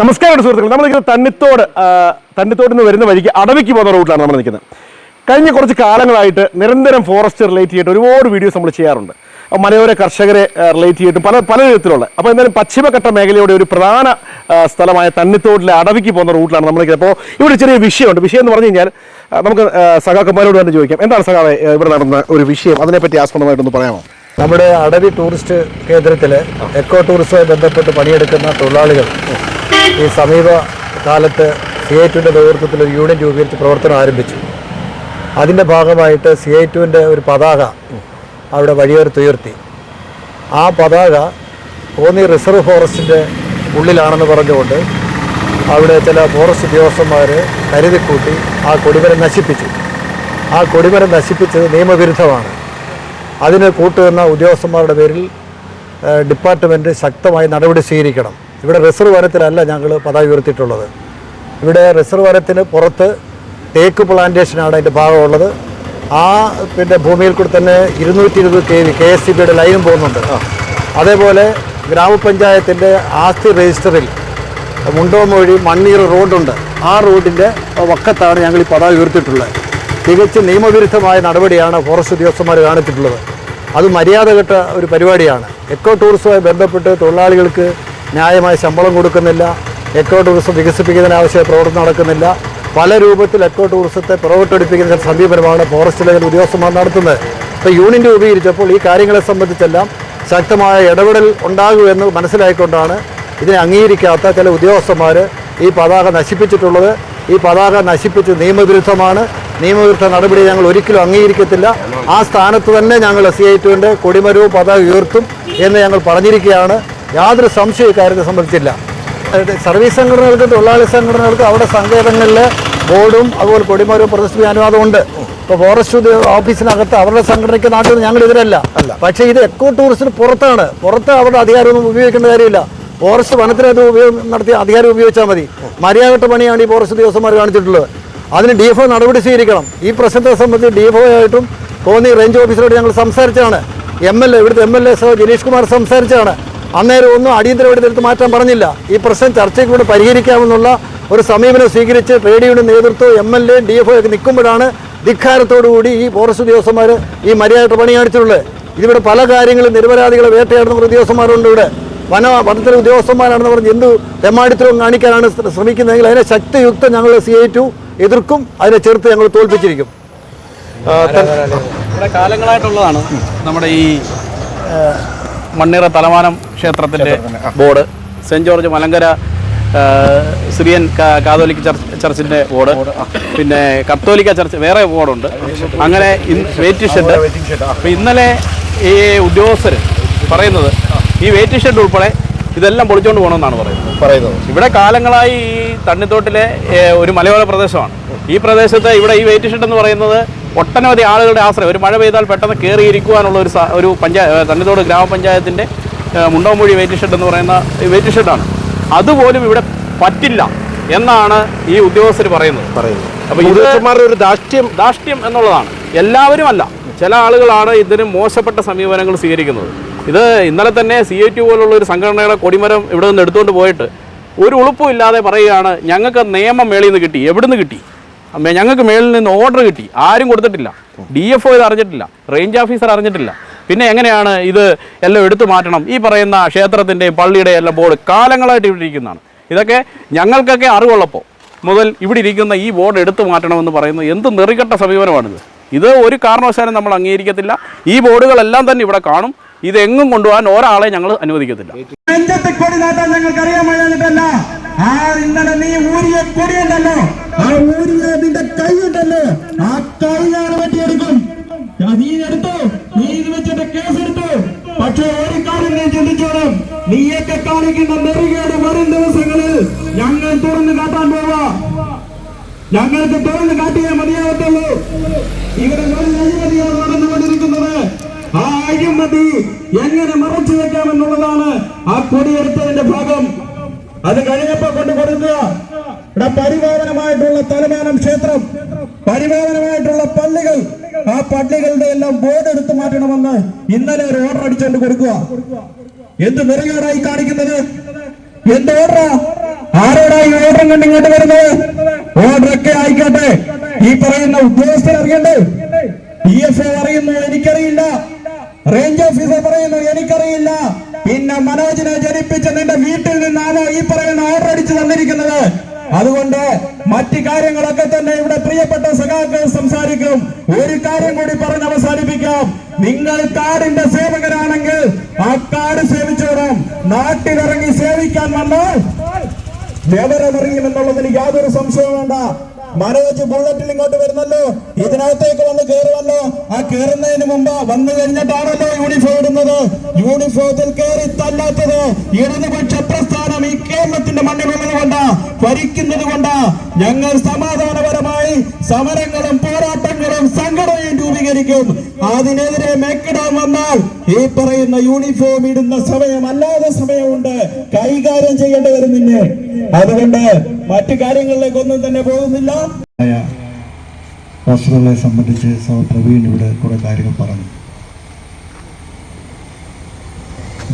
നമസ്കാരം സുഹൃത്തുക്കൾ നമ്മളിങ്ങനെ തണ്ണിത്തോട് തന്നിത്തോട് തണ്ണിത്തോട് നിന്ന് വരുന്ന വഴിക്ക് അടവിക്ക് പോകുന്ന റൂട്ടിലാണ് നമ്മൾ നിൽക്കുന്നത്. കഴിഞ്ഞ കുറച്ച് കാലങ്ങളായിട്ട് നിരന്തരം ഫോറസ്റ്റ് റിലേറ്റ് ചെയ്തിട്ട് ഒരുപാട് വീഡിയോസ് നമ്മൾ ചെയ്യാറുണ്ട്. മലയോര കർഷകരെ റിലേറ്റ് ചെയ്തിട്ട് പല പല വിധത്തിലുള്ള. അപ്പോൾ എന്തായാലും പശ്ചിമഘട്ട മേഖലയുടെ ഒരു പ്രധാന സ്ഥലമായ തന്നിത്തോട്ടിലെ അടവിക്ക് പോകുന്ന റൂട്ടിലാണ് നമ്മൾ അപ്പോൾ ഇവിടെ ചെറിയ വിഷയമുണ്ട്. വിഷയം എന്ന് പറഞ്ഞു കഴിഞ്ഞാൽ നമുക്ക് സഹാക്കന്മാരോട് സഖാക്കന്മാരോട് തന്നെ ചോദിക്കാം. എന്താണ് സഖാവെ ഇവിടെ നടന്ന ഒരു വിഷയം? അതിനെപ്പറ്റി ആസ്പദമായിട്ടൊന്ന് പറയാമോ? നമ്മുടെ അടവി ടൂറിസ്റ്റ് കേന്ദ്രത്തിൽ എക്കോ ടൂറിസവുമായി ബന്ധപ്പെട്ട് പണിയെടുക്കുന്ന തൊഴിലാളികൾ ഈ സമീപ കാലത്ത് സി ഐ ടുവിന്റെ നേതൃത്വത്തിൽ ഒരു യൂണിയൻ രൂപീകരിച്ച് പ്രവർത്തനം ആരംഭിച്ചു. അതിന്റെ ഭാഗമായിട്ട് സി ഐ ടുവിന്റെ ഒരു പതാക അവിടെ വഴിയോരത്തുയർത്തി ആ പതാക കോന്നി റിസർവ് ഫോറസ്റ്റിന്റെ ഉള്ളിലാണെന്ന് പറഞ്ഞുകൊണ്ട് അവിടെ ചില ഫോറസ്റ്റ് ഉദ്യോഗസ്ഥന്മാർ കരുതിക്കൂട്ടി ആ കൊടിമരം നശിപ്പിച്ചു. ആ കൊടിമരം നശിപ്പിച്ചത് നിയമവിരുദ്ധമാണ്. അതിന് കൂട്ടുനിന്ന ഉദ്യോഗസ്ഥന്മാരുടെ പേരിൽ ഡിപ്പാർട്ട്മെന്റ് ശക്തമായി നടപടി സ്വീകരിക്കണം. ഇവിടെ റിസർവ് വനത്തിലല്ല ഞങ്ങൾ പതാക ഉയർത്തിയിട്ടുള്ളത്. ഇവിടെ റിസർവ് വനത്തിന് പുറത്ത് തേക്ക് പ്ലാന്റേഷനാണ് അതിന്റെ ഭാഗമുള്ളത്. ആ പിന്നെ ഭൂമിയിൽ കൂടി തന്നെ ഇരുന്നൂറ്റി ഇരുപത് K V K S C ബിയുടെ ലൈനും പോകുന്നുണ്ട്. അതേപോലെ ഗ്രാമപഞ്ചായത്തിന്റെ ആസ്തി രജിസ്റ്ററിൽ മുണ്ടോമൊഴി മണ്ണീർ റോഡുണ്ട്. ആ റോഡിന്റെ വക്കത്താണ് ഞങ്ങൾ ഈ പതാക ഉയർത്തിയിട്ടുള്ളത്. തികച്ചും നിയമവിരുദ്ധമായ നടപടിയാണ് ഫോറസ്റ്റ് ഉദ്യോഗസ്ഥന്മാർ കാണിച്ചിട്ടുള്ളത്. അത് മര്യാദ കെട്ട ഒരു പരിപാടിയാണ്. എക്കോ ടൂറിസവുമായി ബന്ധപ്പെട്ട് തൊഴിലാളികൾക്ക് ന്യായമായ ശമ്പളം കൊടുക്കുന്നില്ല. എക്കോ ടൂറിസം വികസിപ്പിക്കുന്നതിന് ആവശ്യമായ പ്രവർത്തനം നടക്കുന്നില്ല. പല രൂപത്തിൽ എക്കോ ടൂറിസത്തെ പുറകോട്ടടിപ്പിക്കുന്ന സമീപനമാണ് ഫോറസ്റ്റ് ലെവൽ ഉദ്യോഗസ്ഥന്മാർ നടത്തുന്നത്. ഇപ്പോൾ യൂണിയൻ രൂപീകരിച്ചപ്പോൾ ഈ കാര്യങ്ങളെ സംബന്ധിച്ചെല്ലാം ശക്തമായ ഇടപെടൽ ഉണ്ടാകുമെന്ന് മനസ്സിലായിക്കൊണ്ടാണ് ഇതിനെ അംഗീകരിക്കാത്ത ചില ഉദ്യോഗസ്ഥന്മാർ ഈ പതാക നശിപ്പിച്ചിട്ടുള്ളത്. ഈ പതാക നശിപ്പിച്ച് നിയമവിരുദ്ധമാണ്. നിയമവിരുദ്ധ നടപടി ഞങ്ങൾ ഒരിക്കലും അംഗീകരിക്കത്തില്ല. ആ സ്ഥാനത്ത് തന്നെ ഞങ്ങൾ സി ഐ ടുവിന്റെ കൊടിമരവും പതാക ഉയർത്തും എന്ന് ഞങ്ങൾ പറഞ്ഞിരിക്കുകയാണ്. യാതൊരു സംശയവും കാര്യത്തെ സംബന്ധിച്ചില്ല സർവീസ് സംഘടനകൾക്ക് തൊഴിലാളി സംഘടനകൾക്ക് അവിടെ സങ്കേതങ്ങളിൽ ബോർഡും അതുപോലെ കൊടിമരവും പ്രദർശിപ്പിക്കാൻ അനുവാദമുണ്ട്. ഇപ്പോൾ ഫോറസ്റ്റ് ഓഫീസിനകത്ത് അവരുടെ സംഘടനയ്ക്ക് നാട്ടിൽ നിന്ന് ഞങ്ങൾ അല്ല. പക്ഷേ ഇത് എക്കോ ടൂറിസ്റ്റിന് പുറത്താണ്. പുറത്ത് അവരുടെ അധികാരമൊന്നും ഉപയോഗിക്കേണ്ട കാര്യമില്ല. ഫോറസ്റ്റ് വനത്തിനകത്ത് ഉപയോഗം നടത്തിയ അധികാരം ഉപയോഗിച്ചാൽ മതി. മര്യാദ പണിയാണ് ഈ ഫോറസ്റ്റ് ഉദ്യോഗസ്ഥന്മാർ കാണിച്ചിട്ടുള്ളത്. അതിന് ഡി എഫ് നടപടി സ്വീകരിക്കണം. ഈ പ്രശ്നത്തെ സംബന്ധിച്ച് ഡി എഫ് ആയിട്ടും കോന്നി റേഞ്ച് ഓഫീസറോട് ഞങ്ങൾ സംസാരിച്ചാണ് എം എൽ എ ഇവിടുത്തെ എം എൽ എ സഹോ ജനീഷ് കുമാർ സംസാരിച്ചാണ് അന്നേരം ഒന്നും അടിയന്തരമായിട്ട് എടുത്ത് മാറ്റാൻ പറഞ്ഞില്ല. ഈ പ്രശ്നം ചർച്ചയ്ക്ക് കൂടെ പരിഹരിക്കാമെന്നുള്ള ഒരു സമീപനം സ്വീകരിച്ച് ട്രേഡ് യൂണിയൻ നേതൃത്വം M L A D F ഒക്കെ നിൽക്കുമ്പോഴാണ് ധിക്കാരത്തോടുകൂടി ഈ ഫോറസ്റ്റ് ഉദ്യോഗസ്ഥന്മാർ ഈ മര്യാദ പണി കാണിച്ചിട്ടുള്ളത്. ഇതിവിടെ പല കാര്യങ്ങളും നിരപരാധികളെ വേട്ടയാടുന്ന ഉദ്യോഗസ്ഥന്മാരുണ്ട് ഇവിടെ. വന വനത്തിലെ ഉദ്യോഗസ്ഥന്മാരാണെന്ന് പറഞ്ഞ് എന്ത് തെമ്മാടിത്തരവും കാണിക്കാനാണ് ശ്ര- ശ്രമിക്കുന്നതെങ്കിൽ അതിനെ ശക്തിയുക്തം ഞങ്ങൾ സി ഐ ടു എതിർക്കും അതിനെ ചെറുത്ത് ഞങ്ങൾ തോൽപ്പിച്ചിരിക്കും. കാലങ്ങളായിട്ടുള്ളതാണ് നമ്മുടെ ഈ മണ്ണിറ തലവാനം ക്ഷേത്രത്തിന്റെ board. Saint George Malankara Syrian Catholic church ചർച്ചിന്റെ board. പിന്നെ കത്തോലിക്ക ചർച്ച് വേറെ ബോർഡുണ്ട്. അങ്ങനെ വെയിറ്റ് ഷെഡ് അപ്പോൾ ഇന്നലെ ഈ ഉദ്യോഗസ്ഥർ പറയുന്നത് ഈ വെയിറ്റ് ഷെഡ് ഉൾപ്പെടെ ഇതെല്ലാം പൊളിച്ചുകൊണ്ട് പോകണമെന്നാണ് പറയുന്നത്. പറയുന്നത്. ഇവിടെ കാലങ്ങളായി ഈ തണ്ണിത്തോട്ടിലെ ഒരു മലയോര പ്രദേശമാണ്. ഈ പ്രദേശത്ത് ഇവിടെ ഈ വെയിറ്റ് ഷെഡ് എന്ന് പറയുന്നത് ഒട്ടനവധി ആളുകളുടെ ആശ്രയം. ഒരു മഴ പെയ്താൽ പെട്ടെന്ന് കയറിയിരിക്കുവാനുള്ള ഒരു ഒരു പഞ്ചായ തണ്ണിത്തോട് ഗ്രാമപഞ്ചായത്തിന്റെ മുണ്ടോമൂഴി വെയിറ്റ് ഷെഡ് എന്ന് പറയുന്ന വെയിറ്റ് ഷെഡാണ്. അതുപോലും ഇവിടെ പറ്റില്ല എന്നാണ് ഈ ഉദ്യോഗസ്ഥർ പറയുന്നത്. പറയുന്നത്. അപ്പോൾ ഉദ്യോഗസ്ഥന്മാരുടെ ഒരു ദാഷ്ട്യം ദാഷ്ട്യം എന്നുള്ളതാണ്. എല്ലാവരും അല്ല ചില ആളുകളാണ് ഇതിന് മോശപ്പെട്ട സമീപനങ്ങൾ സ്വീകരിക്കുന്നത്. ഇത് ഇന്നലെ തന്നെ സി എ ടി പോലുള്ള ഒരു സംഘടനയുടെ കൊടിമരം ഇവിടെ നിന്ന് എടുത്തുകൊണ്ട് പോയിട്ട് ഒരു ഉളുപ്പും ഇല്ലാതെ പറയുകയാണ് ഞങ്ങൾക്ക് നിയമം മേളിൽ നിന്ന് കിട്ടി എവിടുന്ന് കിട്ടി? ഞങ്ങൾക്ക് മേളിൽ നിന്ന് ഓർഡർ കിട്ടി. ആരും കൊടുത്തിട്ടില്ല. ഡി എഫ് ഒ ഇത് അറിഞ്ഞിട്ടില്ല. റേഞ്ച് ഓഫീസർ അറിഞ്ഞിട്ടില്ല. പിന്നെ എങ്ങനെയാണ് ഇത് എല്ലാം എടുത്തു മാറ്റണം? ഈ പറയുന്ന ക്ഷേത്രത്തിന്റെയും പള്ളിയുടെയും എല്ലാം ബോർഡ് കാലങ്ങളായിട്ട് ഇവിടെ ഇരിക്കുന്നതാണ്. ഇതൊക്കെ ഞങ്ങൾക്കൊക്കെ അറിവുള്ളപ്പോൾ മുതൽ ഇവിടെ ഇരിക്കുന്ന ഈ ബോർഡ് എടുത്തു മാറ്റണമെന്ന് പറയുന്നത് എന്ത് നെറികെട്ട സമീപനമാണിത്. ഇത് ഒരു കാരണവശാലും നമ്മൾ അംഗീകരിക്കത്തില്ല. ഈ ബോർഡുകളെല്ലാം തന്നെ ഇവിടെ കാണും. ഇത് എങ്ങും കൊണ്ടുപോകാൻ ഒരാളെ ഞങ്ങൾ അനുവദിക്കത്തില്ല. ആ ഊരിയ ആ നിന്റെ കൈയുണ്ടല്ലോ ആ വെട്ടിയെടുക്കും. ആ കാണിക്കുന്ന നെറുകേട് വരും ദിവസങ്ങളിൽ ഞങ്ങൾ തുറന്നു കാട്ടാൻ പോവാ. ഞങ്ങൾക്ക് തുറന്ന് കാട്ടിയേ മതിയാവത്തുള്ളൂ. ഇവിടെ ഒരു അഴിമതിയാണ് നടന്നുകൊണ്ടിരിക്കുന്നത്. ആ അഴിമതി എങ്ങനെ മറച്ചു വെക്കാമെന്നുള്ളതാണ് ആ കൊടിയെടുത്തതിന്റെ ഭാഗം. അത് കഴിഞ്ഞപ്പോ കൊണ്ട് കൊടുക്കുക. ഇവിടെ പരിപാവനമായിട്ടുള്ള തലമാനം ക്ഷേത്രം പരിപാവനമായിട്ടുള്ള പള്ളികൾ ആ പള്ളികളുടെ എല്ലാം ബോർഡ് എടുത്തു മാറ്റണമെന്ന് ഇന്നലെ ഒരു ഓർഡർ അടിച്ചുകൊണ്ട് കൊടുക്കുക. എന്ത് നെറുകേടായി കാണിക്കുന്നത്? എന്ത് ഓർഡറാ? ആരോടായി ഓർഡറും കണ്ട് ഇങ്ങോട്ട് വരുന്നത്? ഓർഡറൊക്കെ ആയിക്കോട്ടെ. ഈ പറയുന്ന ഉദ്യോഗസ്ഥർ അറിയണ്ടേ? പി എഫ് അറിയുന്നു? എനിക്കറിയില്ല. റേഞ്ച് ഓഫീസർ പറയുന്നു എനിക്കറിയില്ല. പിന്നെ മനോജിനെ ജനിപ്പിച്ച നിന്റെ വീട്ടിൽ നിന്നാണോ ഈ പറയുന്ന ഓർഡർ അടിച്ചു തന്നിരിക്കുന്നത്? അതുകൊണ്ട് മറ്റു കാര്യങ്ങളൊക്കെ തന്നെ ഇവിടെ പ്രിയപ്പെട്ട സഖാക്കൾ സംസാരിക്കും. ഒരു കാര്യം കൂടി പറഞ്ഞ് അവസാനിപ്പിക്കാം. നിങ്ങൾ കാടിന്റെ സേവകരാണെങ്കിൽ ആ കാട് സേവിച്ചോടാം നാട്ടിലിറങ്ങി സേവിക്കാൻ വന്നാൽ വിവരമറിയുമെന്നുള്ളതിന് യാതൊരു സംശയവും വേണ്ട. മനോജ് ബുള്ളറ്റിൽ ഇങ്ങോട്ട് വരുന്നല്ലോ. ഇതിനകത്തേക്ക് വന്ന് കയറുമല്ലോ ആ കയറുന്നതിന് മുമ്പ് വന്നു കഴിഞ്ഞിട്ടാണല്ലോ യൂണിഫോം ഇടുന്നത്. യൂണിഫോമിൽ കയറി തല്ലാത്തത് ഇടതുപക്ഷ പ്രസ്ഥാനം ഈ കേരളത്തിന്റെ മണ്ണിലുള്ളത് കൊണ്ടാ ഭരിക്കുന്നത് കൊണ്ടാ ഞങ്ങൾ സമാധാനപരമായി സമരങ്ങളും പോരാട്ടങ്ങളും സംഘടനയും രൂപീകരിക്കും. അതിനെതിരെ മേക്കിടാൻ വന്നാൽ ഈ പറയുന്ന യൂണിഫോം ഇടുന്ന സമയം അല്ലാതെ സമയമുണ്ട്. കൈകാര്യം ചെയ്യേണ്ടി വരും നിന്നെ. അതുകൊണ്ട് മറ്റു കാര്യങ്ങളിലേക്കൊന്നും തന്നെ പോകുന്നില്ല. വസ്തുക്കളെ സംബന്ധിച്ച് സഹ പ്രവീൺ ഇവിടെ കുറെ കാര്യങ്ങൾ പറഞ്ഞു.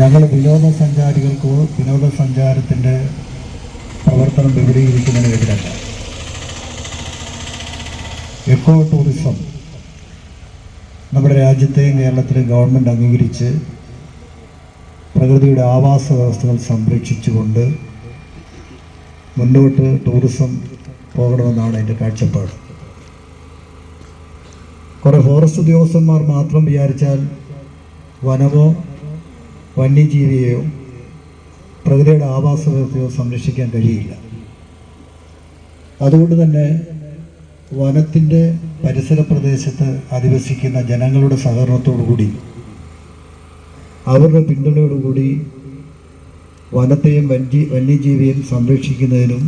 ഞങ്ങൾ വിനോദസഞ്ചാരികൾക്കോ വിനോദസഞ്ചാരത്തിന്റെ പ്രവർത്തനം വിപുലീകരിക്കുന്നതിനെതിരല്ല. എക്കോ ടൂറിസം നമ്മുടെ രാജ്യത്തെയും കേരളത്തിലെയും ഗവൺമെന്റ് അംഗീകരിച്ച് പ്രകൃതിയുടെ ആവാസ വ്യവസ്ഥകൾ സംരക്ഷിച്ചുകൊണ്ട് മുന്നോട്ട് ടൂറിസം പോകണമെന്നാണ് എന്റെ കാഴ്ചപ്പാട്. കുറേ ഫോറസ്റ്റ് ഉദ്യോഗസ്ഥന്മാർ മാത്രം വിചാരിച്ചാൽ വനമോ വന്യജീവിയെയോ പ്രകൃതിയുടെ ആവാസ വ്യവസ്ഥയോ സംരക്ഷിക്കാൻ കഴിയില്ല. അതുകൊണ്ട് തന്നെ വനത്തിന്റെ പരിസര പ്രദേശത്ത് അധിവസിക്കുന്ന ജനങ്ങളുടെ സഹകരണത്തോടു കൂടി അവരുടെ പിന്തുണയോടുകൂടി വനത്തെയും വന്യ വന്യജീവിയെയും സംരക്ഷിക്കുന്നതിനും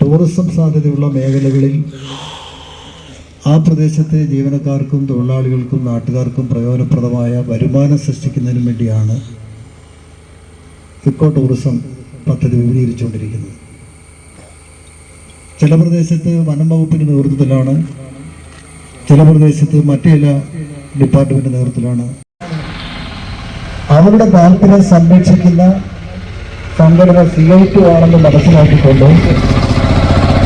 ടൂറിസം സാധ്യതയുള്ള മേഖലകളിൽ ആ പ്രദേശത്തെ ജീവനക്കാർക്കും തൊഴിലാളികൾക്കും നാട്ടുകാർക്കും പ്രയോജനപ്രദമായ വരുമാനം സൃഷ്ടിക്കുന്നതിനും വേണ്ടിയാണ് ഇക്കോ ടൂറിസം പദ്ധതി വിപുലീകരിച്ചുകൊണ്ടിരിക്കുന്നത് ചില പ്രദേശത്ത് വനം വകുപ്പിന്റെ നേതൃത്വത്തിലാണ് ചില പ്രദേശത്ത് മറ്റു ചില ഡിപ്പാർട്ട്മെന്റ് നേതൃത്വത്തിലാണ്. അവരുടെ താല്പര്യം സംരക്ഷിക്കുന്ന സംഘടന സി ഐ ടു ആണെന്ന് മനസ്സിലാക്കിക്കൊണ്ട്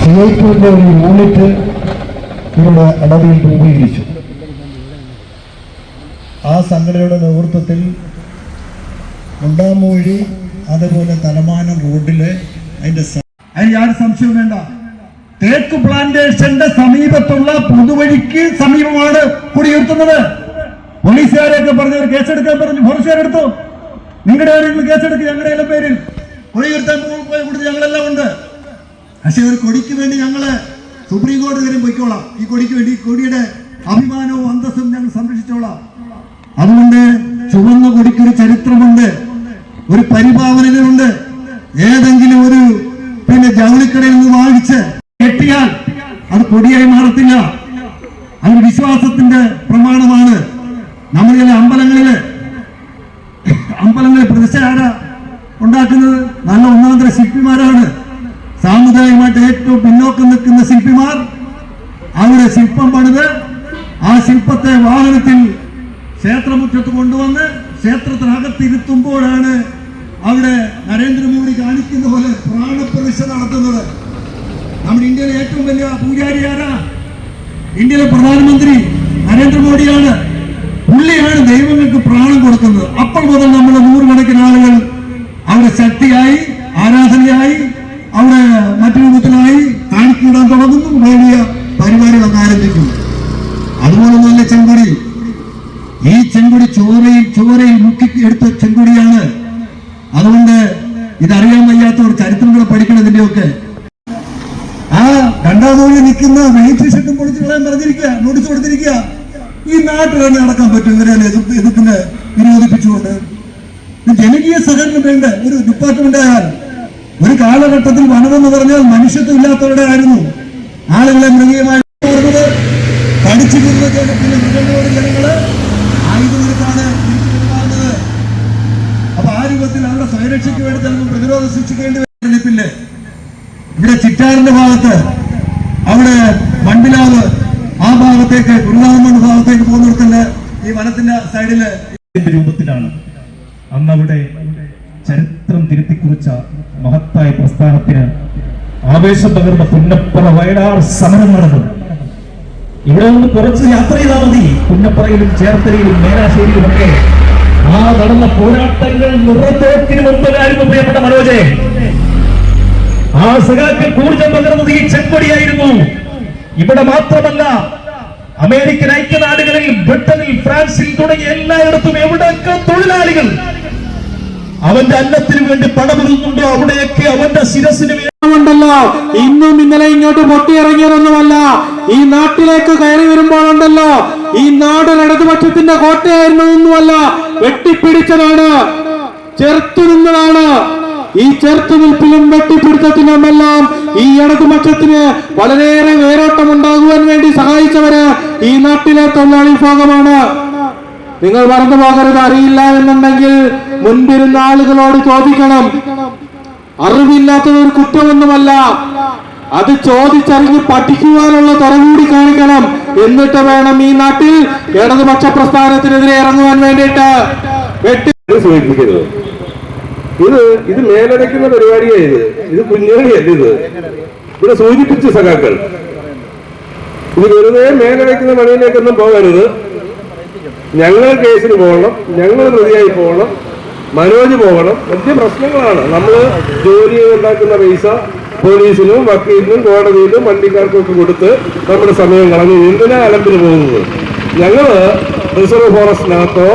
സി ഐ ടുവിന്റെ ഒരു യൂണിറ്റ് ഇവിടെ അടവിൽ രൂപീകരിച്ചു. ആ സംഘടനയുടെ നേതൃത്വത്തിൽ മുണ്ടാമൂഴി അതുപോലെ തലമാനം റോഡിലെ അതിന്റെ അതിന് യാതൊരു സംശയവും വേണ്ട. തേക്ക് പ്ലാന്റേഷന്റെ സമീപത്തുള്ള പുതുവഴിക്ക് സമീപമാണ് കുടിയിരുത്തുന്നത്. പോലീസുകാരെയൊക്കെ ഒരു കേസെടുക്കാൻ പറഞ്ഞു. ഫോറസ്റ്റുകാരെടുത്തു നിങ്ങളുടെ പേരിൽ കേസെടുക്കുക ഞങ്ങളുടെ എല്ലാം പേരിൽ. കുടിയിരുത്താൻ പോയി കൊടുത്ത് ഞങ്ങളെല്ലാം ഉണ്ട്. പക്ഷെ ഒരു കൊടിക്ക് വേണ്ടി ഞങ്ങൾ സുപ്രീം കോടതി വരെ പൊയ്ക്കോളാം. ഈ കൊടിക്ക് വേണ്ടി കൊടിയുടെ അഭിമാനവും അന്തസ്സും ഞങ്ങൾ സംരക്ഷിച്ചോളാം. അതുകൊണ്ട് ചുവന്ന കൊടിക്ക് ഒരു ചരിത്രമുണ്ട്. ഒരു പരിപാവനതയുണ്ട് ഏതെങ്കിലും ഒരു പിന്നെ ജൗളിക്കടയിൽ നിന്ന് വാങ്ങിച്ച് കൊടിയായി മാറത്തില്ല. അത് വിശ്വാസത്തിന്റെ പ്രമാണമാണ് നമ്മൾ ചില അമ്പലങ്ങളിൽ അമ്പലങ്ങളിൽ പ്രതിഷ്ഠ ഉണ്ടാക്കുന്നത്. നല്ല ഒന്നാന്തര ശില്പിമാരാണ്. സാമുദായികമായിട്ട് ഏറ്റവും പിന്നോക്കം നിൽക്കുന്ന ശില്പിമാർ അവരുടെ ശില്പം പണിത് ആ ശില്പത്തെ വാഹനത്തിൽ ക്ഷേത്രമുറ്റത്ത് കൊണ്ടുവന്ന് ക്ഷേത്രത്തിനകത്തിരുത്തുമ്പോഴാണ് അവിടെ നരേന്ദ്രമോദി കാണിക്കുന്ന പോലെ പ്രാണപ്രതിഷ്ഠ നടത്തുന്നത്. നമ്മുടെ ഇന്ത്യയിലെ ഏറ്റവും വലിയ പൂജാരി ആരാ? ഇന്ത്യയിലെ പ്രധാനമന്ത്രി നരേന്ദ്രമോദിയാണ്. പുള്ളിയാണ് ദൈവങ്ങൾക്ക് പ്രാണം കൊടുക്കുന്നത്. അപ്പോൾ മുതൽ നമ്മൾ നൂറുകണക്കിന് ആളുകൾ അവിടെ ശക്തിയായി ആരാധനയായി അവിടെ മറ്റു രൂപത്തിലായി കാണിക്കൂടാൻ തുടങ്ങുന്നു. വലിയ പരിപാടികളൊക്കെ ആരംഭിക്കുന്നു. അതുപോലെ തന്നെ ചെങ്കുടി. ഈ ചെങ്കുടി ചോരയിൽ ചോരയിൽ മുക്കി എടുത്ത ചെങ്കുടിയാണ്. അതുകൊണ്ട് ഇതറിയാൻ വയ്യാത്തവർ ചരിത്രം കൂടെ പഠിക്കണം ഇതിന്റെയൊക്കെ ആ തോണി നിൽക്കുന്ന വെയിറ്റ് ഷട്ടും പൊളിച്ചു കളയാൻ പറഞ്ഞിരിക്കുക നോട്ടീസ് കൊടുത്തിരിക്കുക. ഈ നാട്ടിൽ തന്നെ നടക്കാൻ പറ്റും ഇവരെ എതിർപ്പ് എതിർപ്പിനെ വിരോധിപ്പിച്ചുകൊണ്ട്. ജനകീയ സഹകരണം വേണ്ട ഒരു ഡിപ്പാർട്ട്മെന്റ് ആയാൽ. ഒരു കാലഘട്ടത്തിൽ വനമെന്ന് പറഞ്ഞാൽ മനുഷ്യത്വം ഇല്ലാത്തവരുടെ ആയിരുന്നു. ആളെല്ലാം മൃഗീയമായി സ്വയരക്ഷയ്ക്ക് വേണ്ടി പ്രതിരോധ പ്രതിരോധം സൃഷ്ടിക്കേണ്ടി വരുന്നില്ലേ ഇവിടെ ചിറ്റാറിന്റെ ഭാഗത്ത് അവിടെ മണ്ടിലാവ് ആ ഭാഗത്തേക്ക് കുരുനാമണ്ണ് ഭാഗത്തേക്ക് പോകുന്നിടത്തിന്റെ ഈ വനത്തിന്റെ സൈഡിൽ രൂപത്തിലാണ് അന്ന് അവിടെ ചരിത്രം തിരുത്തിക്കുറിച്ച മഹത്തായ പ്രസ്ഥാനത്തിന് ആവേശം പകർന്ന പുന്നപ്പുറ വയലാർ സമരം നടന്നു ഇവിടെ നിന്ന് കുറച്ച് യാത്ര ചെയ്താൽ മതി. പുന്നപ്പുറയിലും ചേർത്തലയിലും മേലാശ്ശേരിയിലും ഒക്കെ ആ നടന്ന പോരാട്ടങ്ങൾ നിറത്തോക്കിന് മുമ്പതായിരുന്നു പ്രിയപ്പെട്ട മനോജെ ആ സഖാക്കൾ ഊർജം പകർന്നത് ഈ ചെങ്കൊടിയായിരുന്നു ഇവിടെ മാത്രമല്ല അമേരിക്കൻ ഐക്യനാടുകളിൽ ബ്രിട്ടനിൽ ഫ്രാൻസിൽ തുടങ്ങി എല്ലായിടത്തും എവിടെയൊക്കെ തൊഴിലാളികൾ അവന്റെ അന്നത്തിന് വേണ്ടി പടപെടുന്നുണ്ടോ അവിടെയൊക്കെ അവന്റെ ശിരസിന് ഉണ്ടല്ലോ. ഇന്നും ഇന്നലെ ഇങ്ങോട്ട് പൊട്ടിയിറങ്ങിയതൊന്നുമല്ല. ഈ നാട്ടിലേക്ക് കയറി വരുമ്പോഴുണ്ടല്ലോ ഈ നാടൻ ഇടതുപക്ഷത്തിന്റെ കോട്ടയായിരുന്നതൊന്നുമല്ല വെട്ടിപ്പിടിച്ചതാണ്. ചെറുത്തു നിന്നതാണ്. ഈ ചെറുത്തുനിൽപ്പിലും വെട്ടിപ്പിടുത്തത്തിലുമെല്ലാം ഈ ഇടതുപക്ഷത്തിന് വളരെയേറെ വേരോട്ടം ഉണ്ടാകുവാൻ വേണ്ടി സഹായിച്ചവര് ഈ നാട്ടിലെ തൊഴിലാളി ഭാഗമാണ് നിങ്ങൾ മറന്നു പോകരുത് അറിയില്ല എന്നുണ്ടെങ്കിൽ മുൻപിരുന്ന ആളുകളോട് ചോദിക്കണം. അറിവില്ലാത്തത് ഒരു കുറ്റമൊന്നുമല്ല. അത് ചോദിച്ചറിഞ്ഞ് പഠിക്കുവാനുള്ള തുറകൂടി കാണിക്കണം. എന്നിട്ട് വേണം ഈ നാട്ടിൽ ഇടതുപക്ഷ പ്രസ്ഥാനത്തിനെതിരെ ഇറങ്ങുവാൻ വേണ്ടിയിട്ട്. വെട്ടി സൂചിപ്പിക്കരുത് ഇത് ഇത് മേലടയ്ക്കുന്ന പരിപാടിയാണ് ഇത്. ഇത് കുഞ്ഞുകളിയല്ല ഇത്. ഇവിടെ സൂചിപ്പിച്ച സഖാക്കൾ. ഇത് വെറുതെ മേലടയ്ക്കുന്ന പണിയിലേക്കൊന്നും പോകരുത്. ഞങ്ങൾ കേസിന് പോകണം ഞങ്ങൾ പ്രതിയായി പോകണം മനോജ് പോകണം. വലിയ പ്രശ്നങ്ങളാണ്. നമ്മൾ ജോലി ഉണ്ടാക്കുന്ന പൈസ പോലീസിനും വക്കീലിനും കോടതിയിലും വണ്ടിക്കാർക്കും ഒക്കെ കൊടുത്ത് നമ്മുടെ സമയം കളഞ്ഞു എന്തിനാ അലമ്പിന് പോകുന്നത്? ഞങ്ങൾ റിസർവ് ഫോറസ്റ്റിനകത്തോ